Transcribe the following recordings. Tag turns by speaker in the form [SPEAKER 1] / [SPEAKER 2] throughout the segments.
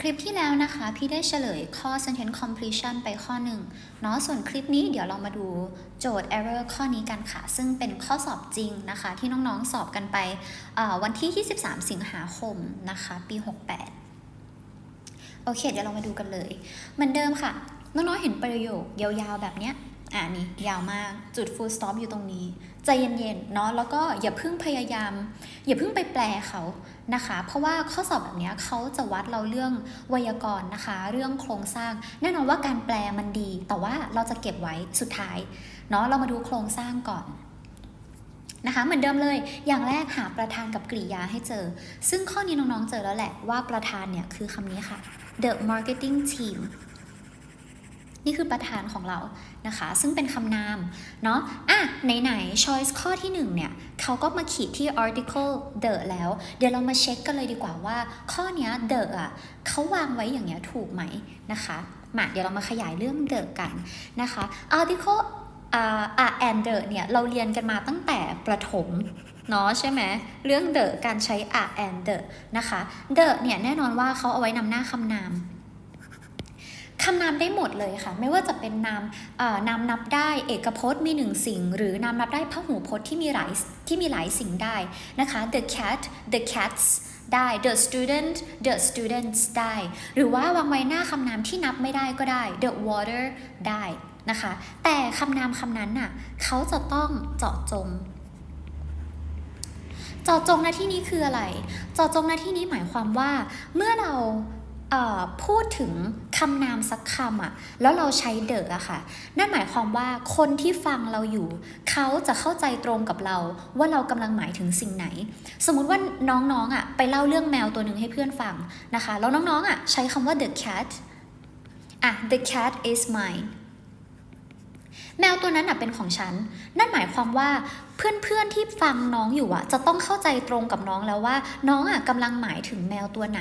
[SPEAKER 1] คลิปที่แล้วนะคะ พี่ได้เฉลยข้อ sentence completion ไปข้อหนึ่งเนาะส่วนคลิปนี้เดี๋ยวเรามาดูโจทย์ error ข้อนี้กันค่ะ ซึ่งเป็นข้อสอบจริงนะคะ ที่น้องๆสอบกันไปวันที่ 23 สิงหาคมนะคะ ปี 68 โอเค เดี๋ยวเรามาดูกันเลย เหมือนเดิมค่ะ น้องๆเห็นประโยคยาวๆแบบเนี้ย อ่านี่ยาวมากจุด full stop อยู่ตรงนี้ ใจเย็นๆเนาะแล้วก็อย่าเพิ่งพยายาม อย่าเพิ่งไปแปลเขานะคะ เพราะว่าข้อสอบแบบเนี้ยเขาจะวัดเราเรื่องไวยากรณ์นะคะ เรื่องโครงสร้าง แน่นอนว่าการแปลมันดี แต่ว่าเราจะเก็บไว้สุดท้ายเนาะเรามาดูโครงสร้างก่อนนะคะเหมือนเดิมเลย อย่างแรกหาประธานกับกริยาให้เจอ ซึ่งข้อนี้น้องๆเจอแล้วแหละว่าประธานเนี่ยคือคำนี้ค่ะ the marketing team นี่คือประธานของเรานะคะ ซึ่งเป็นคำนามเนาะอะไหนๆ choice ข้อที่หนึ่งเนี่ยเขาก็มาขีดที่ article the แล้ว เดี๋ยวเรามาเช็คกันเลยดีกว่าว่า ข้อเนี้ย the อะเขาวางไว้อย่างเงี้ยถูกไหมนะคะมาเดี๋ยวเรามาขยายเรื่อง the กันนะคะ article อ่า are and the เนี่ยเราเรียนกันมาตั้งแต่ประถมเนาะใช่ไหมเรื่อง the การใช้ a and the นะคะ the เนี่ยแน่นอนว่าเขาเอาไว้นำหน้าคำนาม คำนามได้หมดเลยค่ะ ไม่ว่าจะเป็นนามนามนับได้เอกพจน์มีหนึ่งสิ่ง หรือนามนับได้พหูพจน์ที่มีหลายที่มีหลายสิ่งได้นะคะ the cat the cats ได้ the student the students ได้ หรือว่าวางไว้หน้าคำนามที่นับไม่ได้ก็ได้ the water ได้นะคะ แต่คำนามคำนั้นน่ะเขาจะต้องเจาะจงเจาะจงนะที่นี้คืออะไรเจาะจงนะที่นี้หมายความว่า เมื่อเรา พูดถึงคำนามสักคำอะแล้วเราใช้เดอะอะค่ะ นั่นหมายความว่าคนที่ฟังเราอยู่ เขาจะเข้าใจตรงกับเราว่าเรากำลังหมายถึงสิ่งไหน สมมุติว่าน้องๆอะไปเล่าเรื่องแมวตัวหนึ่งให้เพื่อนฟังนะคะ แล้วน้องๆอะใช้คำว่า the cat อะ the cat is mine แมวตัวนั้นน่ะเป็นของฉัน นั่นหมายความว่าเพื่อนๆที่ฟังน้องอยู่อะจะต้องเข้าใจตรงกับน้องแล้วว่า น้องอะกำลังหมายถึงแมวตัวไหน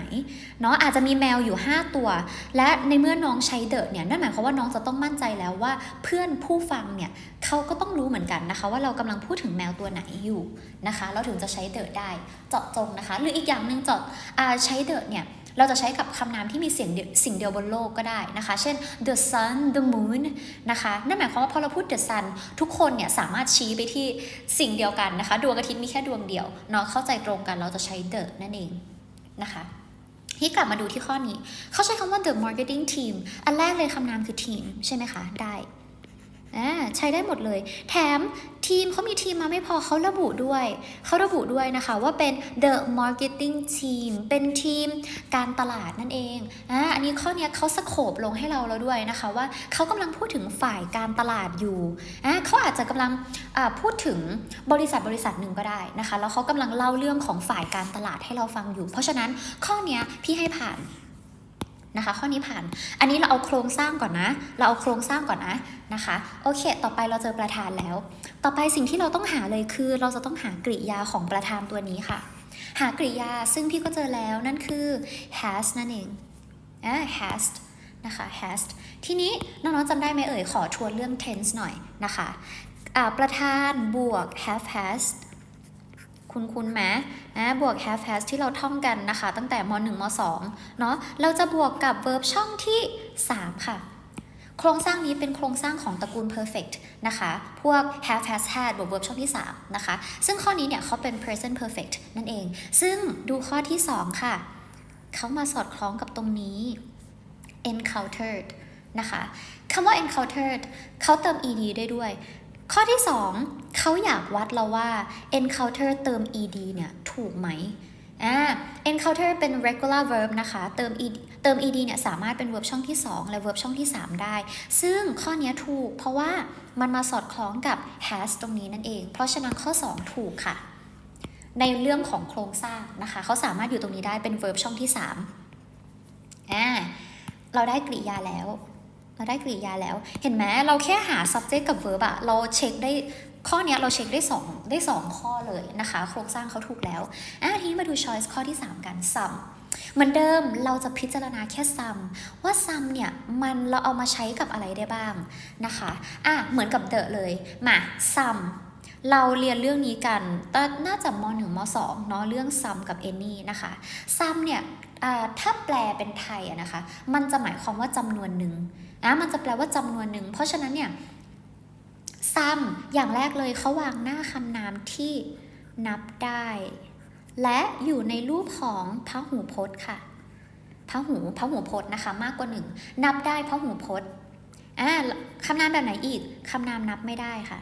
[SPEAKER 1] เนาะอาจจะมีแมวอยู่ 5 ตัว และในเมื่อน้องใช้เดอะเนี่ยนั่นหมายความว่าน้องจะต้องมั่นใจแล้วว่า เพื่อนผู้ฟังเนี่ยเขาก็ต้องรู้เหมือนกันนะคะ ว่าเรากำลังพูดถึงแมวตัวไหนอยู่นะคะ เราถึงจะใช้เดอะได้เจาะจงนะคะ หรืออีกอย่างหนึ่งเจาะอ่าใช้เดอะเนี่ย เราจะใช้กับคำนามที่มีเสียงเดียวสิ่งเดียวบนโลกก็ได้นะคะ เช่น the sun the moon นะคะ นั่นหมายความว่าพอเราพูด the sun ทุกคนเนี่ยสามารถชี้ไปที่สิ่งเดียวกันนะคะ ดวงอาทิตย์มีแค่ดวงเดียวเนาะเข้าใจตรงกันเราจะใช้ the นั่นเองนะคะที่กลับมาดูที่ข้อนี้ เขาใช้คำว่า the marketing team อันแรกเลยคำนามคือ team ใช่ไหมคะ ได้ อ่าใช้ได้หมดเลย แถมทีมเขามีทีมมาไม่พอเขาระบุด้วย เขาระบุด้วยนะคะว่าเป็น the marketing team เป็นทีมการตลาดนั่นเองอ่าอันนี้ข้อเนี้ยเขาสโคบลงให้เราแล้วด้วยนะคะว่าเขากำลังพูดถึงฝ่ายการตลาดอยู่อ่าเขาอาจจะกำลังอ่าพูดถึงบริษัทบริษัทหนึ่งก็ได้นะคะ แล้วเขากำลังเล่าเรื่องของฝ่ายการตลาดให้เราฟังอยู่ เพราะฉะนั้นข้อเนี้ยพี่ให้ผ่าน นะคะ ข้อนี้ผ่าน อันนี้เราเอาโครงสร้างก่อนนะ เราเอาโครงสร้างก่อนนะนะคะ โอเค ต่อไปเราเจอประธานแล้ว ต่อไปสิ่งที่เราต้องหาเลยคือ เราจะต้องหากริยาของประธานตัวนี้ค่ะ หากริยาซึ่งพี่ก็เจอแล้วนั่นคือ has นั่นเองอ่า has นะคะ has ทีนี้น้องๆจำได้ไหมเอ่ย ขอทวนเรื่อง tense หน่อยนะคะ ประธานบวก have has คุณคุณไหมนะบวก have has ที่เราท่องกันนะคะ ตั้งแต่ม .1 ม .2 เนาะเราจะบวกกับ verb ช่องที่ 3 ค่ะ โครงสร้างนี้เป็นโครงสร้างของตระกูล perfect นะคะ พวก have has had บวก verb ช่องที่ 3 นะคะ ซึ่งข้อนี้เนี่ยเขาเป็น present perfect นั่นเอง ซึ่งดูข้อที่ 2 ค่ะ เขามาสอดคล้องกับตรงนี้ encountered นะคะคำว่า encountered เขาเติม ed ได้ด้วย ข้อที่ 2เขาอยากวัดเราว่า encounter เติม ed เนี่ยถูกไหมอ่า encounter เป็น regular verb นะคะ เติม ed เติม ed เนี่ยสามารถเป็น verb ช่องที่ 2 และ verb ช่องที่ 3 ได้ ซึ่งข้อนี้ถูกเพราะว่ามันมาสอดคล้องกับ has ตรงนี้นั่นเอง เพราะฉะนั้นข้อ 2 ถูกค่ะ ในเรื่องของโครงสร้างนะคะ เขาสามารถอยู่ตรงนี้ได้เป็น verb ช่องที่3อ่าเราได้กริยาแล้ว เราได้กริยาแล้ว เห็นไหมเราแค่หา subject กับ verb อะเราเช็คได้ข้อนี้เราเช็คได้2ได้ 2 ข้อเลยนะคะ โครงสร้างเขาถูกแล้วอะทีนี้มาดู choice ข้อที่ 3 กัน sum เหมือนเดิมเราจะพิจารณาแค่ sum ว่า sum เนี่ยมันเราเอามาใช้กับอะไรได้บ้างนะคะอะเหมือนกับ the เลยมา sum เราเรียนเรื่องนี้กันตอนน่าจะม .1 ม .2 เนาะเรื่อง sum กับ any นะคะ sum เนี่ยถ้าแปลเป็นไทยอะนะคะ มันจะหมายความว่าจำนวนหนึ่ง นะมันจะแปลว่าจำนวนหนึ่ง เพราะฉะนั้นเนี่ย some อย่างแรกเลยเขาวางหน้าคำนามที่นับได้ และอยู่ในรูปของพหูพจน์ค่ะพหูพหูพจน์นะคะ มากกว่าหนึ่งนับได้พหูพจน์อ่าคำนามแบบไหนอีกคำนามนับไม่ได้ค่ะ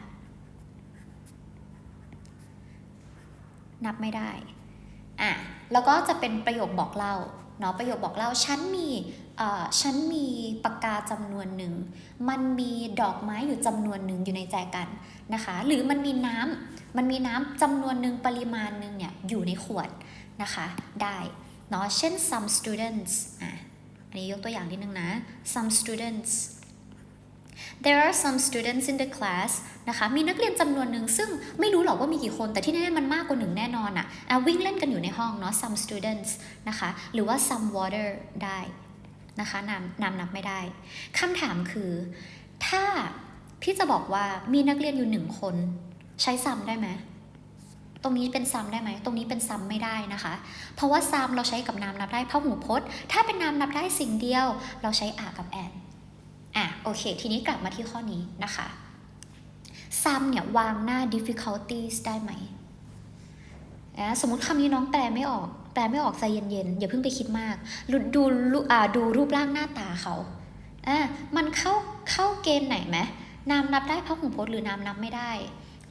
[SPEAKER 1] นับไม่ได้อะแล้วก็จะเป็นประโยคบอกเล่า เนาะประโยคบอกเล่าฉันมีฉันมีปากกาจำนวนหนึ่ง มันมีดอกไม้อยู่จำนวนหนึ่งอยู่ในใจกันนะคะ หรือมันมีน้ำมันมีน้ำจำนวนหนึ่งปริมาณหนึ่งเนี่ยอยู่ในขวดนะคะได้เนาะเช่น some students อะอันนี้ยกตัวอย่างนิดนึงนะ some students there are some students in the class นะคะ มีนักเรียนจำนวนหนึ่งซึ่งไม่รู้หรอกว่ามีกี่คน แต่ที่แน่ๆมันมากกว่าหนึ่งแน่นอนอะอะวิ่งเล่นกันอยู่ในห้องเนาะ some students นะคะ หรือว่า some water ได้นะคะนำนำนับไม่ได้คำถามคือ ถ้าพี่จะบอกว่ามีนักเรียนอยู่หนึ่งคน ใช้ซ้ำได้ไหมตรงนี้เป็นซ้ำได้ไหม ตรงนี้เป็นซ้ำไม่ได้นะคะ เพราะว่าซ้ำเราใช้กับนามนับได้เพราะหูพจน์ ถ้าเป็นนามนับได้สิ่งเดียว เราใช้อากับแอน อะโอเค ทีนี้กลับมาที่ข้อนี้นะคะ sum เนี่ยวางหน้า difficulties ได้ไหมอะสมมติคำนี้น้องแปลไม่ออก แปลไม่ออกใจเย็นๆ อย่าเพิ่งไปคิดมาก ดูดูรูอ่าดูรูปร่างหน้าตาเขาอะมันเข้าเข้าเกณฑ์ไหนไหมนามนับได้พหูพจน์หรือนามนับไม่ได้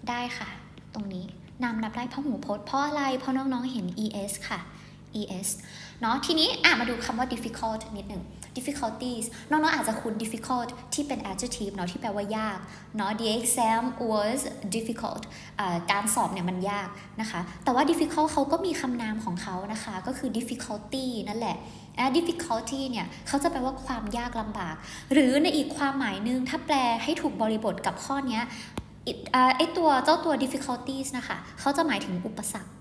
[SPEAKER 1] ได้ค่ะ ตรงนี้นามนับได้พหูพจน์เพราะอะไร เพราะน้องๆเห็น es ค่ะ es เนาะทีนี้อะมาดูคำว่า difficult นิดหนึ่ง difficulties น้องๆอาจจะคุ้น difficult ที่เป็น adjective เนาะที่แปลว่ายากเนาะ the exam was difficult การสอบเนี่ยมันยากนะคะ แต่ว่า difficult เขาก็มีคำนามของเขานะคะ ก็คือ difficulty นั่นแหละอ่า difficulty เนี่ยเขาจะแปลว่าความยากลำบาก หรือในอีกความหมายหนึง ถ้าแปลให้ถูกบริบทกับข้อนี้ไอตัวเจ้าตัว difficulties นะคะเขาจะหมายถึงอุปสรรค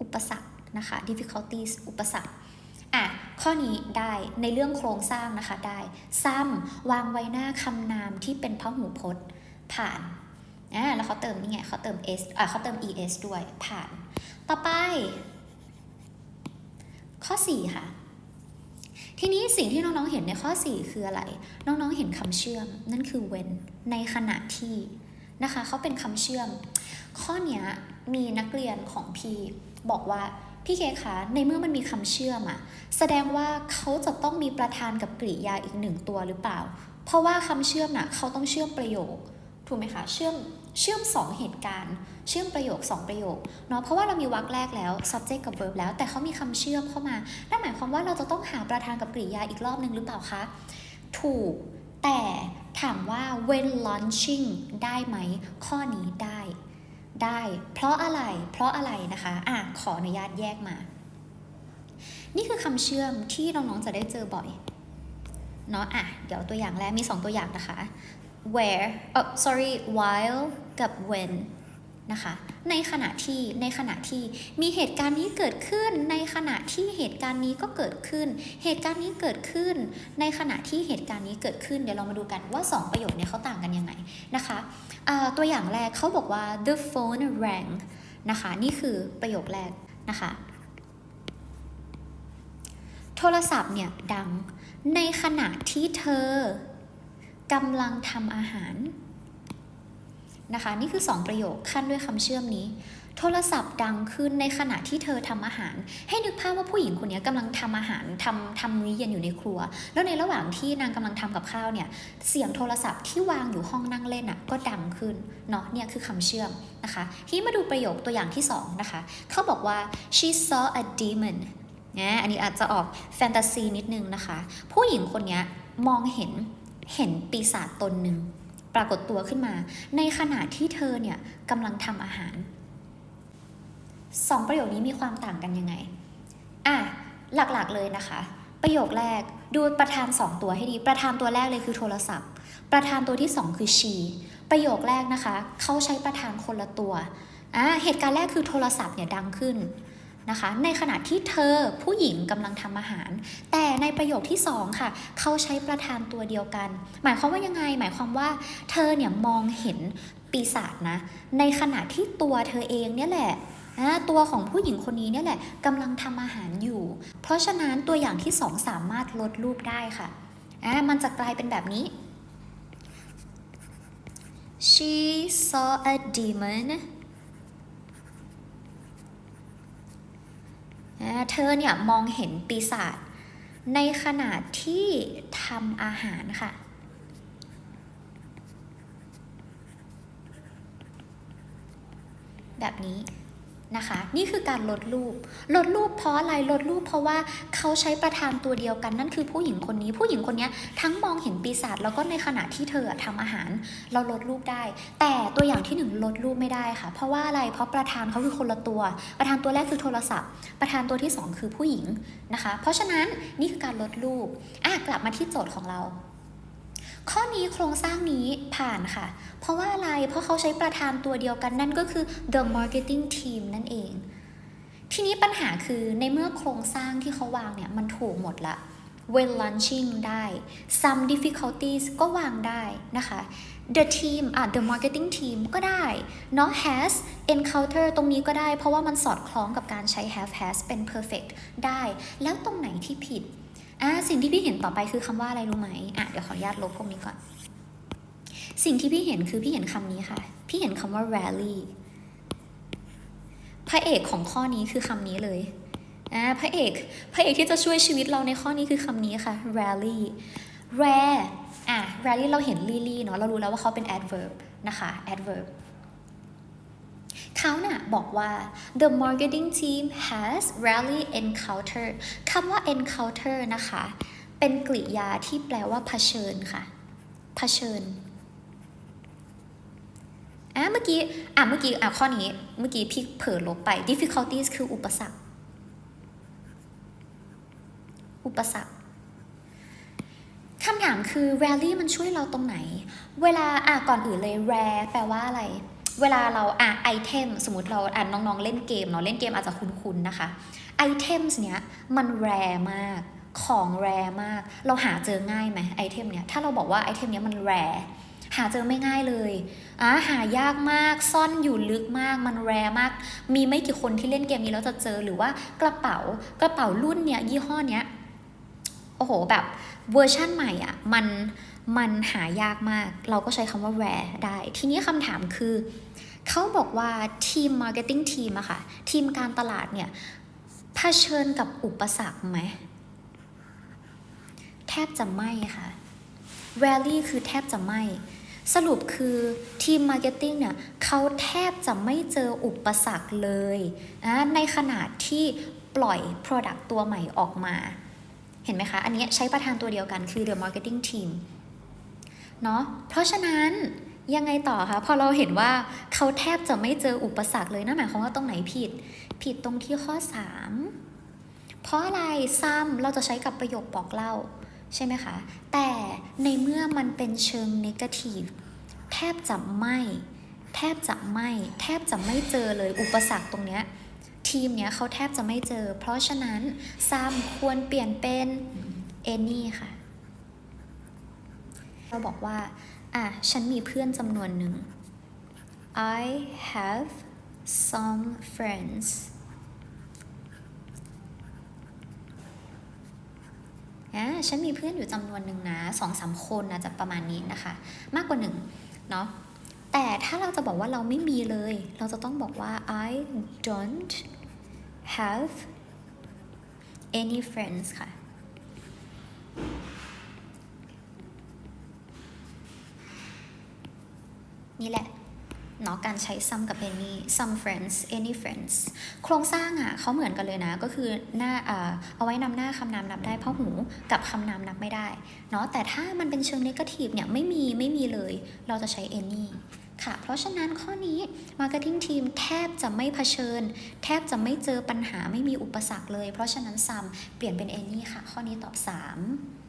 [SPEAKER 1] อุปสรรคนะคะ difficulties อุปสรรค ข้อนี้ได้ในเรื่องโครงสร้างนะคะได้ ซ้ำวางไว้หน้าคำนามที่เป็นพหูพจน์ผ่านอ่าแล้วเขาเติมนี่ไงเขาเติม s อ่าเขาเติม es ด้วยผ่าน ต่อไป ข้อ 4 ค่ะ ทีนี้สิ่งที่น้องๆเห็นในข้อ 4 คืออะไร น้องๆเห็นคำเชื่อม นั่นคือ when ในขณะที่นะคะเขาเป็นคำเชื่อม ข้อนี้มีนักเรียนของพี่บอกว่า พี่เคคะในเมื่อมันมีคำเชื่อมอะแสดงว่าเขาจะต้องมีประธานกับกริยาอีกหนึ่งตัวหรือเปล่า เพราะว่าคำเชื่อมน่ะเขาต้องเชื่อมประโยค ถูกไหมคะเชื่อมเชื่อมสองเหตุการณ์ เชื่อมประโยคสองประโยคเนาะเพราะว่าเรามีวรรคแรกแล้ว subject กับ verb แล้วแต่เขามีคำเชื่อมเข้ามานั่นหมายความว่าเราจะต้องหาประธานกับกริยาอีกรอบหนึ่งหรือเปล่าคะถูกแต่ถามว่า when launching ได้ไหมข้อนี้ได้ ได้ เพราะอะไร เพราะอะไรนะคะอะขออนุญาตแยกมา นี่คือคำเชื่อมที่น้องๆจะได้เจอบ่อยเนาะอะเดี๋ยวตัวอย่างแรกมี 2 ตัวอย่างนะคะ where เออ sorry while กับ when นะคะ ในขณะที่ ในขณะที่ มีเหตุการณ์นี้เกิดขึ้น ในขณะที่เหตุการณ์นี้ก็เกิดขึ้น เหตุการณ์นี้เกิดขึ้น ในขณะที่เหตุการณ์นี้เกิดขึ้น เดี๋ยวเรามาดูกันว่า 2 ประโยคเนี่ยเขาต่างกันยังไงนะคะ ตัวอย่างแรกเขาบอกว่า the phone rang นะคะ นี่คือประโยคแรกนะคะ โทรศัพท์เนี่ยดังในขณะที่เธอกำลังทำอาหารนะคะ นี่คือ 2 ประโยคขั้นด้วยคำเชื่อมนี้ โทรศัพท์ดังขึ้นในขณะที่เธอทำอาหาร ให้นึกภาพว่าผู้หญิงคนนี้กำลังทำอาหารทำทำมื้อเย็นอยู่ในครัว แล้วในระหว่างที่นางกำลังทำกับข้าวเนี่ยเสียงโทรศัพท์ที่วางอยู่ห้องนั่งเล่นอะก็ดังขึ้นเนาะเนี่ยคือคำเชื่อมนะคะทีมาดูประโยคตัวอย่างที่สองนะคะเขาบอกว่า she saw a demon นะอันนี้อาจจะออกแฟนตาซีนิดนึงนะคะ ผู้หญิงคนนี้มองเห็นเห็นปีศาจตนหนึ่งปรากฏตัวขึ้นมา ในขณะที่เธอเนี่ยกำลังทำอาหาร สองประโยคนี้มีความต่างกันยังไง อะ หลักๆเลยนะคะ ประโยคแรกดูประธาน 2 ตัวให้ดี ประธานตัวแรกเลยคือโทรศัพท์ ประธานตัวที่ 2 คือ she ประโยคแรกนะคะ เขาใช้ประธานคนละตัว อะ เหตุการณ์แรกคือโทรศัพท์เนี่ยดังขึ้นนะคะ ในขณะที่เธอผู้หญิงกำลังทำอาหาร แต่ในประโยคที่ 2 ค่ะ เขาใช้ประธานตัวเดียวกัน หมายความว่ายังไง หมายความว่าเธอเนี่ยมองเห็นปีศาจนะ ในขณะที่ตัวเธอเองเนี่ยแหละ ตัวของผู้หญิงคนนี้เนี่ยแหละกำลังทำอาหารอยู่ เพราะฉะนั้นตัวอย่างที่สองสามารถลดรูปได้ค่ะมันจะกลายเป็นแบบนี้ she saw a demon เธอเนี่ยมองเห็นปีศาจในขณะที่ทำอาหารค่ะ แบบนี้ นะคะ นี่คือการลดรูป ลดรูปเพราะอะไรลดรูปเพราะว่าเขาใช้ประธานตัวเดียวกันนั่นคือผู้หญิงคนนี้ ผู้หญิงคนนี้ทั้งมองเห็นปีศาจแล้วก็ในขณะที่เธอทำอาหาร เราลดรูปได้ แต่ตัวอย่างที่หนึ่งลดรูปไม่ได้ค่ะ เพราะว่าอะไรเพราะประธานเขาคือคนละตัว ประธานตัวแรกคือโทรศัพท์ ประธานตัวที่สองคือผู้หญิงนะคะ เพราะฉะนั้นนี่คือการลดรูปอะกลับมาที่โจทย์ของเรา ข้อนี้โครงสร้างนี้ผ่านค่ะ เพราะว่าอะไร เพราะเขาใช้ประธานตัวเดียวกันนั่นก็คือ the marketing team นั่นเอง ทีนี้ปัญหาคือในเมื่อโครงสร้างที่เขาวางเนี่ยมันถูกหมดละ when launching ได้ some difficulties ก็วางได้นะคะ the team อะ the marketing team ก็ได้เนาะ has encounter ตรงนี้ก็ได้ เพราะว่ามันสอดคล้องกับการใช้ have has เป็น perfect ได้ แล้วตรงไหนที่ผิด อ่าสิ่งที่พี่เห็นต่อไปคือคำว่าอะไรรู้ไหมอะเดี๋ยวขออนุญาตลบพวกนี้ก่อน สิ่งที่พี่เห็นคือพี่เห็นคำนี้ค่ะ พี่เห็นคำว่า rally พระเอกของข้อนี้คือคำนี้เลยอ่าพระเอกพระเอกที่จะช่วยชีวิตเราในข้อนี้คือคำนี้ค่ะ rally rare อะ rally เราเห็น lily เนาะเรารู้แล้วว่าเขาเป็น adverb นะคะ adverb เขาน่ะบอกว่า the marketing team has rarely encountered คำว่า encounter นะคะ เป็นกริยาที่แปลว่าเผชิญค่ะ เผชิญอะเมื่อกี้อะเมื่อกี้อะข้อนี้ เมื่อกี้พี่เผลอลบไป difficulties คืออุปสรรค อุปสรรคคำถามคือ rarely มันช่วยเราตรงไหน เวลาอะก่อนอื่นเลย rare แปลว่าอะไร เวลาเราอะไอเทมสมมติเราอ่านน้องๆ เล่นเกมเนาะเล่นเกมอาจจะคุ้นๆนะคะไอเทมเนี้ยมันแรมากของแรมาก เราหาเจอง่ายไหมไอเทมเนี้ยถ้าเราบอกว่าไอเทมเนี้ยมันแรหาเจอไม่ง่ายเลยอะหายากมาก ซ่อนอยู่ลึกมาก มันแรมาก มีไม่กี่คนที่เล่นเกมนี้แล้วจะเจอหรือว่ากระเป๋ากระเป๋ารุ่นเนี้ยยี่ห้อเนี้ยโอ้โหแบบเวอร์ชั่นใหม่อะมัน มันหายากมาก เราก็ใช้คำว่า rare ได้ ทีนี้คำถามคือ เขาบอกว่าทีม Marketing ทีมอะค่ะ ทีมการตลาดเนี่ยเผชิญกับอุปสรรคไหม แทบจะไม่ค่ะ Rally คือแทบจะไม่สรุปคือทีม Marketing เนี่ยเขาแทบจะไม่เจออุปสรรคเลยนะในขณะที่ปล่อย Product ตัวใหม่ออกมา เห็นไหมคะ อันนี้ใช้ประธานตัวเดียวกันคือ the marketing team เนาะเพราะฉะนั้นยังไงต่อคะพอเราเห็นว่าเขาแทบจะไม่เจออุปสรรคเลยนั่นหมายความว่าตรงไหนผิด ผิดตรงที่ข้อ 3 เพราะอะไรซ้ำเราจะใช้กับประโยคบอกเล่า ใช่ไหมคะ แต่ในเมื่อมันเป็นเชิง negative แทบจะไม่แทบจะไม่แทบจะไม่เจอเลยอุปสรรคตรงเนี้ยทีมเนี้ยเขาแทบจะไม่เจอ เพราะฉะนั้นซ้ำควรเปลี่ยนเป็น any ค่ะ เราบอกว่า อะ ฉันมีเพื่อนจำนวนหนึ่ง I have some friends อะฉันมีเพื่อนอยู่จำนวนหนึ่งนะสองสามคนนะจะประมาณนี้นะคะ มากกว่าหนึ่งเนาะ แต่ถ้าเราจะบอกว่าเราไม่มีเลย เราจะต้องบอกว่า I don't have any friends ค่ะ นี่แหละเนาะการใช้ some กับ any some friends any friends โครงสร้างอะ่ะเขาเหมือนกันเลยนะ ก็คือหน้าอ่าเอาไว้นำหน้าคำนามนับได้เพราะหูกับคำนามนับไม่ได้เนาะแต่ถ้ามันเป็นเชิง negative เนี่ยไม่มีไม่มีเลย เราจะใช้ any ค่ะ เพราะฉะนั้นข้อนี้ marketing team แทบจะไม่เผชิญ แทบจะไม่เจอปัญหาไม่มีอุปสรรคเลย เพราะฉะนั้น some เปลี่ยนเป็น any ค่ะ ข้อนี้ตอบ 3